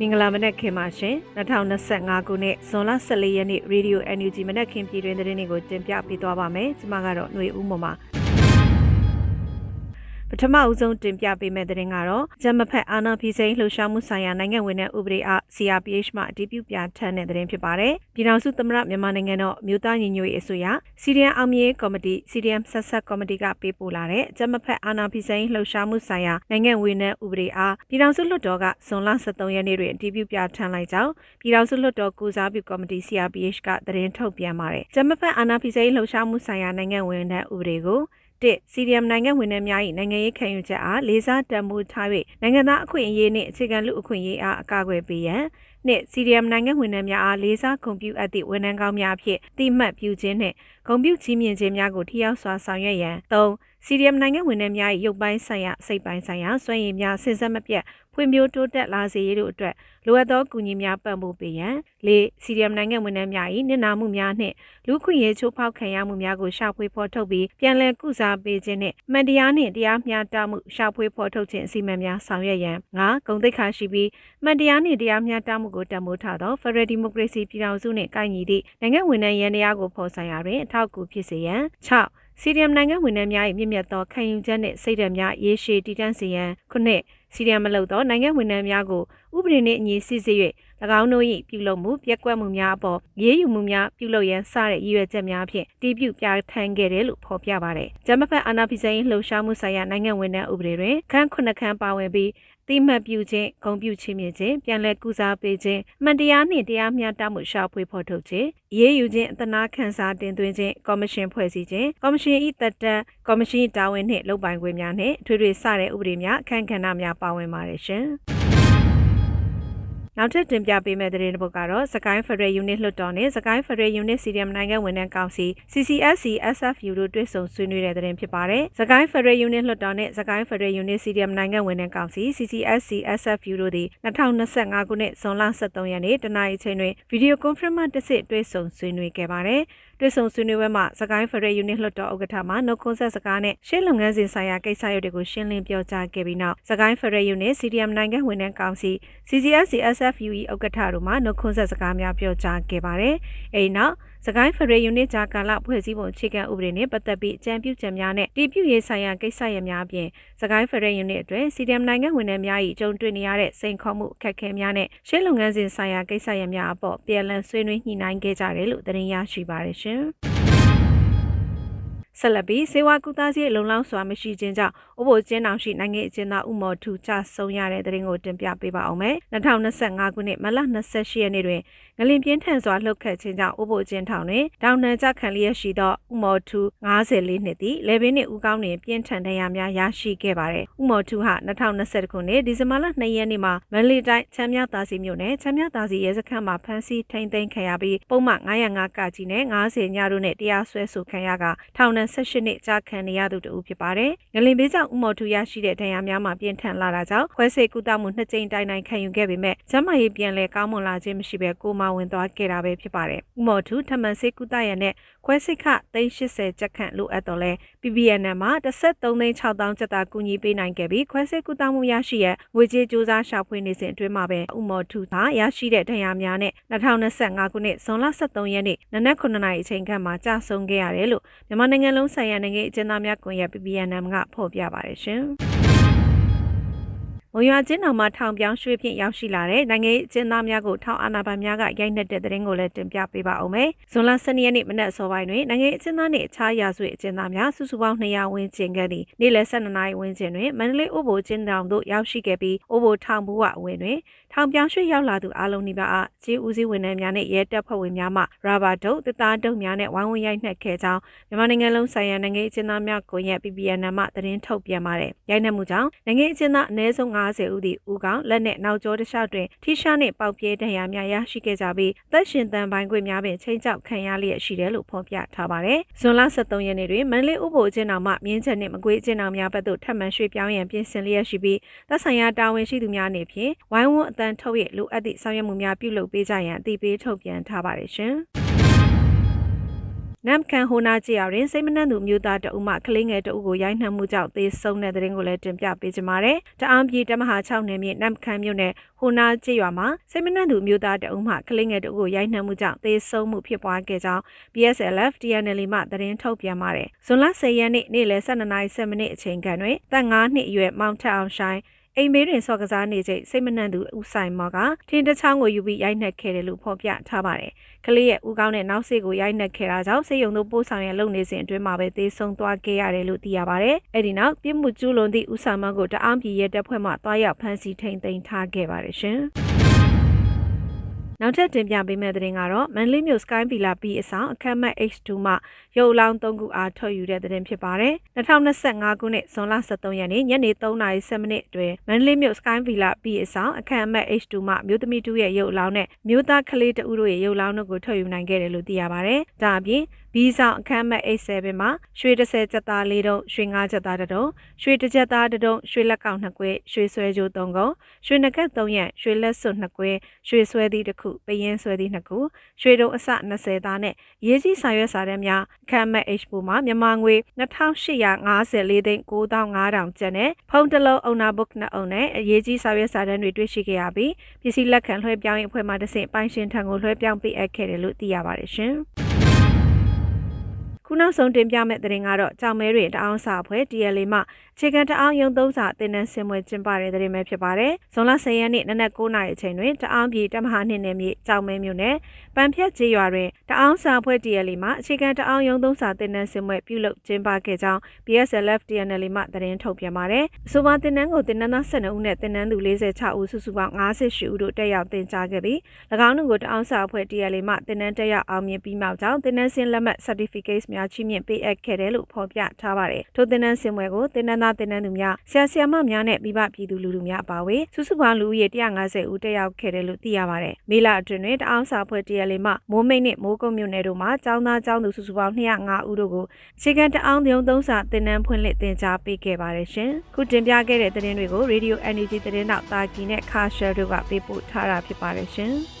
မင်္ဂလာမနက်ခင်ပါရှင်2025ခုနှစ်ဇွန်လ14ရက်နေ့ Radio NUG မနက်ခင်းပြည်တွင်သတင်းတွေကိုတင်ပြပေးသွားပါမယ်ကျွန်မကတော့ຫນွေဦးမော်ပါပ ထမအဆုံးတင်ပြပေးမယ့်သတင်းကတော့ဂျမဖက်အာနာဖီစိန်လှုပ်ရှားမှုဆိုင်ရာနိုင်ငံဝင်တဲ့ဥပဒေအ CRPH မှအတည်ပြုပြဋ္ဌာန်းတဲ့သတင်းဖြစ်ပါတယ်။ပြည်ထောင်စုသမ္မတမြန်မာနိုင်ငံတော်မြို့သားညီညွတ်ရေးအစိုးရစီရီယံအောင်မြေကော်မတီစီရီယံဆက်ဆက်ကော်မတီကပေးပို့လာတဲ့ဂျမဖက်အာနာဖီစိန်လှုပ်ရှားမှုဆိုင်ရာနိုင်ငံဝင်တဲ့ဥပဒေအားပြည်ထောင်စုလွှတ်တော်ကဇွန်လ23ရက်နေ့တွင်အတည်ပြုပြဋ္ဌာန်းလိုက်ကြောင်းပြည်ထောင်စုလွှတ်တော်ကုစားပြုကော်မတီ CRPH ကသတင်းထုတ်ပြန်ပါတယ်။ဂျမဖက်အာနာဖီစိန်လှုပ်ရှားမှုဆိုင်ရာနိုင်ငံဝင်တဲ့ဥပဒေကို တစ်စီရီယမ်နိုင်ငံဝင်တွေများ၏နိုင်ငံရေးခံယူချက်အားလေးစားတံမိုးထား၍နိုင်ငံသားအခွင့်အရေးနှင့်အခြေခံလူအခွင့်အရေးအားအကာအကွယ်ပေးရန် နှစ်စီရီယမ်နိုင်ငံဝင်တွေများအားလေးစားဂုဏ်ပြုအပ်သည့်ဝန်ထမ်းကောင်းများဖြင့်တိမှတ်ပြုခြင်းနှင့်ဂုဏ်ပြုချီးမြှင့်ခြင်းများကိုထိရောက်စွာဆောင်ရွက်ရန်၃စီရီယမ်နိုင်ငံဝင်တွေများ၏ရုပ်ပိုင်းဆိုင်ရာစိတ်ပိုင်းဆိုင်ရာစွမ်းရည်များဆင်ဆက်မပြတ်ဖွံ့ဖြိုးတိုးတက်လာစေရေးတို့အတွက်လိုအပ်သောကူညီများပံ့ပိုးပေးရန်၄စီရီယမ်နိုင်ငံဝင်တွေများ၏နစ်နာမှုများနှင့်လူခွင့်ရေးချိုးဖောက်ခံရမှုများကိုရှာဖွေဖော်ထုတ်ပြီးပြန်လည်ကုစားပေးခြင်းနှင့်မှန်တရားနှင့်တရားမျှတမှုရှာဖွေဖော်ထုတ်ခြင်းအစီအမံများဆောင်ရွက်ရန်၅ဂုံတိတ်ခါရှိပြီးမှန်တရားနှင့်တရားမျှတမှုကိုတံမိုးထားသော Federal Democracy ပြည်ထောင်စုနှင့်ကိုင်ညီသည့်နိုင်ငံဝင်တဲ့ရန်တရားကိုဖော်ဆောင်ရာတွင်အထောက်အကူဖြစ်စေရန်၆စီရီယမ်နိုင်ငံဝင်နှင့်များ၏မြင့်မြတ်သောခံယူချက်နှင့်စိတ်ဓာတ်များရေရှည်တည်တံ့စေရန်ခုနှစ်စီရီယမ်မလုပ်သောနိုင်ငံဝင်နှင့်များကိုဥပဒေနှင့်အညီစစ်ဆေး၍၎င်းတို့၏ပြုလုပ်မှုပြက်ကွက်မှုများအပေါ်ရေးယူမှုများပြုလုပ်ရန်စတဲ့ရည်ရွယ်ချက်များဖြင့်တည်ပြုပြဋ္ဌာန်းခဲ့တယ်လို့ဖော်ပြပါတယ်။ဂျမဖက်အာနာဖီဇိန်လှုပ်ရှားမှုဆိုင်ရာနိုင်ငံဝင်တဲ့ဥပဒေတွင်ခန်းခုနှစ်ခန်းပါဝင်ပြီး တိမှတ်ပြုခြင်းဂုံပြုခြင်းမြင့်ခြင်းပြန်လည်ကုစားပေးခြင်းမှန်တရားနှင့်တရားမျှတမှုရှာဖွေဖော်ထုတ်ခြင်းရေးယူခြင်းအသနာခန်းစားတင်သွင်းခြင်းကော်မရှင်ဖွဲ့စည်းခြင်းကော်မရှင်၏တက်တန်းကော်မရှင်တာဝန်နှင့်လုပ်ပိုင်ခွင့်များနှင့်ထွေထွေစတဲ့ဥပဒေများအခန့်ကဏ္ဍများပါဝင်ပါတယ်ရှင်။ နောက်ထပ်တင်ပြပေးမယ့်သတင်းတစ်ပုဒ်ကတော့စကိုင်းဖရက်ယူနစ်လွှတ်တော်နဲ့စကိုင်းဖရက်ယူနစ်စီရီယမ်နိုင်ငံဝန်ထမ်းကောင်စီ CCSC SFU တို့တွဲဆုံဆွေးနွေးတဲ့သတင်းဖြစ်ပါတယ်။စကိုင်းဖရက်ယူနစ်လွှတ်တော်နဲ့စကိုင်းဖရက်ယူနစ်စီရီယမ်နိုင်ငံဝန်ထမ်းကောင်စီ CCSC SFU တို့သည်2025ခုနှစ်ဇွန်လ23ရက်နေ့တနင်္လာနေ့ချိန်တွင်ဗီဒီယိုကွန်ဖရင့်မှတစ်ဆင့်တွဲဆုံဆွေးနွေးခဲ့ပါတယ်။တွေ့ဆုံဆွေးနွေးပွဲမှာစကိုင်းဖရက်ယူနစ်လွှတ်တော်ဥက္ကဋ္ဌမှနှုတ်ခွန်းဆက်စကားနဲ့ရှေ့လုပ်ငန်းစဉ်ဆိုင်ရာကိစ္စရပ်တွေကိုရှင်းလင်းပြောကြားခဲ့ပြီးနောက်စကိုင်းဖရက်ယူနစ် CDM နိုင်ငံဝန်ထမ်းကောင်စီ CCSC SFUE ဥက္ကဋ္ဌတို့မှနှုတ်ခွန်းဆက်စကားများပြောကြားခဲ့ပါတယ်။အဲဒီနောက်စကိုင်းဖရေယူနစ်ဂျာကာလဖွဲ့စည်းပုံအခြေခံဥပဒေနဲ့ပတ်သက်ပြီးအကြံပြုချက်များနဲ့တည်ပြုရေးဆိုင်ရာကိစ္စရပ်များအပြင်စကိုင်းဖရေယူနစ်အတွက်စီဒီအမ်နိုင်ငံဝန်ထမ်းများ၏ကြုံတွေ့နေရတဲ့စိန်ခေါ်မှုအခက်အခဲများနဲ့ရှင်းလုပ်ငန်းစဉ်ဆိုင်ရာကိစ္စရပ်များအပေါ်ပြန်လည်ဆွေးနွေးညှိနှိုင်းခဲ့ကြတယ်လို့သတင်းရရှိပါတယ်ရှင်။ ဆက်လက်ပြီးစေဝါကုသစည်းလုံလောက်စွာမရှိခြင်းကြောင့်ဥပိုလ်ကျင်းတောင်ရှိနိုင်ငံအကျဉ်းသားဥမော်ထူချဆုံးရတဲ့တဲ့ရင်ကိုတင်ပြပေးပါအောင်မယ်2025ခုနှစ်မလ28ရက်နေ့တွင်ငလင်ပြင်းထန်စွာလှုပ်ခတ်ခြင်းကြောင့်ဥပိုလ်ကျင်းထောင်တွင်တောင်နှံကြခံလျက်ရှိသောဥမော်ထူ54နှစ်သည်လေပင်နှင့်ဥကောင်းတွင်ပြင်းထန်ဒဏ်ရာများရရှိခဲ့ပါတယ်ဥမော်ထူဟာ2020ခုနှစ်ဒီဇင်ဘာလ2ရက်နေ့မှာမန္တလေးတိုင်းချမ်းမြသာစီမြို့နယ်ချမ်းမြသာစီရဲစခန်းမှာဖမ်းဆီးထိန်းသိမ်းခံရပြီးပုံမှန်905ကကြီးနဲ့90ညတို့နဲ့တရားစွဲဆိုခံရကထောင်ဒဏ်18နှစ်ကြာခံနေရသူတူဖြစ်ပါတယ်ငလင်ဘေးကြောင့်ဥမော်ထူရရှိတဲ့ဒဏ်ရာများမှာပြင်းထန်လာတာကြောင့်ခွဲစိတ်ကုသမှုနှစ်ကြိမ်တိုင်တိုင်ခံယူခဲ့ပေမဲ့ကျန်းမာရေးပြန်လည်ကောင်းမွန်လာခြင်းမရှိဘဲကိုမဝင်သွားခဲ့တာပဲဖြစ်ပါတယ်ဥမော်ထူထမှန်စိတ်ကုသရနဲ့ ခွဲစိတ်ခ380ကျပ်ခန့်လိုအပ်တော့လဲ PBNN မှာ13,6000ကျပ်သာကူညီပေးနိုင်ခဲ့ပြီးခွဲစိတ်ကုသမှုရရှိရငွေကြေးစူးစမ်းရှာဖွေနေစဉ်အတွင်းမှာပဲဥမော်ထူသာရရှိတဲ့ဒဏ်ရာများနဲ့2025ခုနှစ်ဇွန်လ23ရက်နေ့နနက်9နာရီအချိန်ခန့်မှာကြာဆုံးခဲ့ရတယ်လို့မြန်မာနိုင်ငံလုံးဆိုင်ရာနိုင်ငံအကျဉ်းသားများကွန်ရက် PBNN ကဖော်ပြပါတယ်ရှင်။ မုံရွာချင်းတော်မှာထောင်ပြောင်းရွှေ့ဖြင့်ရောက်ရှိလာတဲ့နိုင်ငံရေးအကျဉ်းသားများကိုထောင်အာဏာပိုင်များကရိုက်နှက်တဲ့တဲ့ရင်ကိုလည်းတင်ပြပေးပါအောင်မယ်။ဇွန်လ12ရက်နေ့မနက်စောပိုင်းတွင်နိုင်ငံရေးအကျဉ်းသားနှင့်အခြားရာဇဝတ်အကျဉ်းသားများစုစုပေါင်း200ဝန်းကျင်ခဲ့သည့်နေ့လယ်12နာရီဝန်းကျင်တွင်မန္တလေးအိုဘိုကျင်းတောင်သို့ရောက်ရှိခဲ့ပြီးအိုဘိုထောင်ဘူးဝအဝင်တွင်ထောင်ပြောင်းရွှေ့ရောက်လာသူအလုံးနီးပါးအားခြေဦးစီးဝန်ထမ်းများနှင့်ရဲတပ်ဖွဲ့ဝင်များမှရာဘာဒုတ်တစ်သားဒုတ်များနှင့်ဝိုင်းဝန်းရိုက်နှက်ခဲ့ကြောင်းမြန်မာနိုင်ငံလုံးဆိုင်ရာနိုင်ငံရေးအကျဉ်းသားများကွန်ရက် PPN မှသတင်းထုတ်ပြန်ပါတယ်။ရိုက်နှက်မှုကြောင့်နိုင်ငံရေးအကျဉ်းသားအနည်းဆုံး90ဦးသည်ဦးကောင်လက်နဲ့နောက်ကျောတစ်လျှောက်တွင်ထိရှားနှင့်ပေါက်ပြဲဒဏ်ရာများရရှိခဲ့ကြပြီးသက်ရှင်တန်ပိုင်းခွင့်များပင်ချိန်ချောက်ခံရလျက်ရှိတယ်လို့ဖော်ပြထားပါတယ်။ဇွန်လ23ရက်နေ့တွင်မန္တလေးဥပိုလ်အကျဉ်းတော်မှမြင်းချက်နှင့်မကွေးအကျဉ်းတော်များဘက်သို့ထပ်မံရွှေ့ပြောင်းရန်ပြင်ဆင်လျက်ရှိပြီးသက်ဆိုင်ရာတာဝန်ရှိသူများအနေဖြင့်ဝိုင်းဝန်းအတန်ထုတ်၍လိုအပ်သည့်ဆောင်ရွက်မှုများပြုလုပ်ပေးကြရန်အသိပေးထုတ်ပြန်ထားပါတယ်ရှင်။ နနမ်ကန်ဟိုနာကြည်ရရင်စိတ်မနှံ့သူမျိုးသားတအုပ်မှကလေးငယ်တအုပ်ကိုရိုက်နှက်မှုကြောင့်သေဆုံးတဲ့တဲ့ရင်ကိုလည်းတင်ပြပေးကြပါမယ်။တအားပြည်တမဟာ6နယ်မြေနမ်ကန်မြို့နယ်ဟိုနာကြည်ရွာမှာစိတ်မနှံ့သူမျိုးသားတအုပ်မှကလေးငယ်တအုပ်ကိုရိုက်နှက်မှုကြောင့်သေဆုံးမှုဖြစ်ပွားခဲ့ကြောင်း PSLF TNL မှသတင်းထုတ်ပြန်ပါတယ်။ဇွန်လ10ရက်နေ့နေ့လယ်12:07မိနစ်အချိန်ခန့်တွင်တပ်9နှစ်အရွယ်မောင်ထက်အောင်ဆိုင် အိမ်မေးတွင်စော့ကစားနေချိန်စိတ်မနှံ့သူဦးဆိုင်မော်ကထင်းတစ်ချောင်းကိုယူပြီးရိုက်နှက်ခဲ့တယ်လို့ဖော်ပြထားပါတယ်။ကလေးရဲ့ဦးကောင်းတဲ့နောက်စိတ်ကိုရိုက်နှက်ခဲ့တာကြောင့်စိတ်ယုံတို့ပို့ဆောင်ရလုပ်နေစဉ်အတွင်းမှာပဲသေဆုံးသွားခဲ့ရတယ်လို့သိရပါတယ်။အဲဒီနောက်ပြစ်မှုကျူးလွန်သည့်ဦးဆိုင်မော်ကိုတအားပြည်ရဲတပ်ဖွဲ့မှတွားရောက်ဖမ်းဆီးထိန်သိမ်းထားခဲ့ပါတယ်ရှင်။ နောက်ထပ်တင်ပြပေးမယ့်သတင်းကတော့မန်လေးမြို့ Sky Villa B အဆောင်အခမ်းအမှတ် H2 မှရုပ်လောင်း၃ခုအားထုတ်ယူတဲ့သတင်းဖြစ်ပါတယ်။2025ခုနှစ်ဇွန်လ23ရက်နေ့ညနေ3:10မိနစ်အတွင်းမန်လေးမြို့ Sky Villa B အဆောင်အခမ်းအမှတ် H2 မှမြို့သမီးတူရဲ့ရုပ်လောင်းနဲ့မြို့သားကလေးတဦးတို့ရဲ့ရုပ်လောင်းတို့ကိုထုတ်ယူနိုင်ခဲ့တယ်လို့သိရပါတယ်။ဒါအပြင် ဘီဆောင်အခမ်းအမှတ် A7 မှာရွှေ30ချက်သား၄တုံးရွှေ9ချက်သားတစ်တုံးရွှေတစ်ချက်သားတစ်တုံးရွှေလက်ကောင်2ကွဲရွှေဆွဲကြိုး3ကုံရွှေနကက်3ရက်ရွှေလက်စွပ်2ကွဲရွှေဆွဲသည့်တစ်ခုပယင်းဆွဲသည့်2ခုရွှေတုံးအစ20သားနဲ့ရေးကြီးစာရွက်စာတမ်းများအခမ်းအမှတ် H4 မှာမြန်မာငွေ2854သိန်း9500ကျပ်နဲ့ဖုန်းတစ်လုံးအုံနာဘုတ်2အုံနဲ့အရေးကြီးစာရွက်စာတမ်းတွေတွေ့ရှိခဲ့ရပြီးပစ္စည်းလက်ခံလွှဲပြောင်းရေးအဖွဲ့မှတစ်ဆင့်ပိုင်ရှင်ထံကိုလွှဲပြောင်းပေးအပ်ခဲ့တယ်လို့သိရပါတယ်ရှင်။ ခုနောက်ဆုံးတင်ပြမယ့်သတင်းကတော့ကြောင်မဲတွင်တအောင်စာဖွဲ့ DLA မှအခြေခံတအောင်ရုံသုံးစာတင်နန်းစင်ပွဲကျင်းပတဲ့သတင်းပဲဖြစ်ပါတယ်။ဇွန်လ10ရက်နေ့နနက်9:00နာရီအချိန်တွင်တအောင်ပြည်တမဟာနှစ်နယ်မြေကြောင်မဲမြို့နယ်ပန်ဖြတ်ကျေးရွာတွင်တအောင်စာဖွဲ့ DLA မှအခြေခံတအောင်ရုံသုံးစာတင်နန်းစင်ပွဲပြုလုပ်ကျင်းပခဲ့ကြောင်း PSLF TNL မှသတင်းထုတ်ပြန်ပါတယ်။အဆိုပါတင်နန်းကိုတင်နန်းသား12ဦးနဲ့တင်နန်းသူ46ဦးစုစုပေါင်း58ဦးတို့တက်ရောက်တင်ကြားခဲ့ပြီး၎င်းတို့ကိုတအောင်စာဖွဲ့ DLA မှတင်နန်းတက်ရောက်အောင်မြင်ပြီးမှကြောင်းတင်နန်းစင်လက်မှတ် certificate များချီးမြှင့်ပေးအပ်ခဲ့တယ်လို့ဖော်ပြထားပါတယ်။ထိုတင်နန်းစင်ပွဲကိုတင်နန်းသားတင်နန်းသူများဆရာဆရာမများနဲ့မိဘပြည်သူလူထုများအပါအဝင်စုစုပေါင်းလူဦးရေ150ဦးတက်ရောက်ခဲ့တယ်လို့သိရပါတယ်။မေလအတွင်းတွင်တအောင်စာဖွဲ့ TLA မှမိုးမိတ်နဲ့မိုးကုတ်မြို့နယ်တို့မှာចောင်းသားចောင်းသူစုစုပေါင်း205ဦးတို့ကိုခြေခံတအောင်ပြုံးသုံးစာတင်နန်းဖွင့်လှစ်တင်ကြားပေးခဲ့ပါတယ်ရှင်။ခုတင်ပြခဲ့တဲ့သတင်းတွေကို Radio Energy သတင်းတော့တာကီနဲ့ Car Share တို့ကပေးပို့ထားတာဖြစ်ပါတယ်ရှင်။